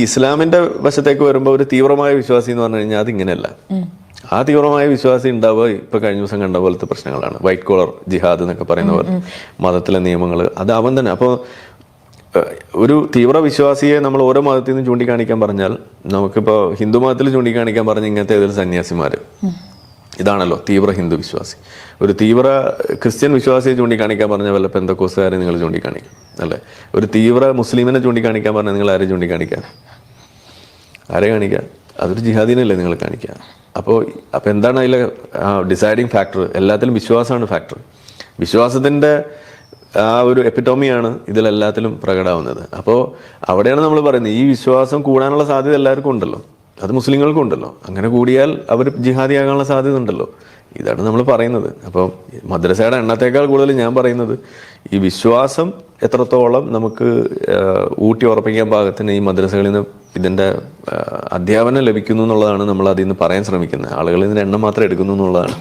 ഇസ്ലാമിന്റെ വശത്തേക്ക് വരുമ്പോൾ ഒരു തീവ്രമായ വിശ്വാസി എന്ന് പറഞ്ഞു കഴിഞ്ഞാൽ അതിങ്ങനെയല്ല. ആ തീവ്രമായ വിശ്വാസി ഉണ്ടാവുക ഇപ്പൊ കഴിഞ്ഞ ദിവസം കണ്ട പോലത്തെ പ്രശ്നങ്ങളാണ്. വൈറ്റ് കോളർ ജിഹാദ് എന്നൊക്കെ പറയുന്ന പോലെ. മതത്തിലെ നിയമങ്ങൾ അത് അവൻ തന്നെ. അപ്പോൾ ഒരു തീവ്ര വിശ്വാസിയെ നമ്മൾ ഓരോ മതത്തിൽ നിന്ന് ചൂണ്ടിക്കാണിക്കാൻ പറഞ്ഞാൽ നമുക്കിപ്പോൾ ഹിന്ദു മതത്തിൽ ചൂണ്ടിക്കാണിക്കാൻ പറഞ്ഞ ഇങ്ങനത്തെ ഏതൊരു സന്യാസിമാര്? ഇതാണല്ലോ തീവ്ര ഹിന്ദു വിശ്വാസി. ഒരു തീവ്ര ക്രിസ്ത്യൻ വിശ്വാസിയെ ചൂണ്ടിക്കാണിക്കാൻ പറഞ്ഞ വല്ല പെന്തക്കോസുകാരെ നിങ്ങൾ ചൂണ്ടിക്കാണിക്കും? അല്ലേ? ഒരു തീവ്ര മുസ്ലിമിനെ ചൂണ്ടിക്കാണിക്കാൻ പറഞ്ഞാൽ നിങ്ങൾ ആരെ ചൂണ്ടിക്കാണിക്കാൻ? ആരെ കാണിക്കുക അതൊരു ജിഹാദീനല്ലേ നിങ്ങൾ കാണിക്കുക അപ്പോൾ അപ്പോൾ എന്താണ് അതിലെ ഡിസൈഡിങ് ഫാക്ടർ എല്ലാത്തിലും വിശ്വാസമാണ് ഫാക്ടർ വിശ്വാസത്തിന്റെ ആ ഒരു എപ്പിറ്റോമിയാണ് ഇതിലെല്ലാത്തിലും പ്രകടമാവുന്നത് അപ്പോൾ അവിടെയാണ് നമ്മൾ പറയുന്നത് ഈ വിശ്വാസം കൂടാനുള്ള സാധ്യത എല്ലാവർക്കും ഉണ്ടല്ലോ. അത് മുസ്ലിങ്ങൾക്കും ഉണ്ടല്ലോ. അങ്ങനെ കൂടിയാൽ അവർ ജിഹാദിയാകാനുള്ള സാധ്യത ഉണ്ടല്ലോ. ഇതാണ് നമ്മൾ പറയുന്നത്. അപ്പോൾ മദ്രസയുടെ എണ്ണത്തേക്കാൾ കൂടുതൽ ഞാൻ പറയുന്നത് ഈ വിശ്വാസം എത്രത്തോളം നമുക്ക് ഊട്ടി ഉറപ്പിക്കാൻ പാകത്തിന് ഈ മദ്രസകളിൽ നിന്ന് ഇതിന്റെ അധ്യാപനം ലഭിക്കുന്നു എന്നുള്ളതാണ് നമ്മൾ അതിൽ നിന്ന് പറയാൻ ശ്രമിക്കുന്നത്. ആളുകൾ ഇതിന്റെ എണ്ണം മാത്രം എടുക്കുന്നു എന്നുള്ളതാണ്.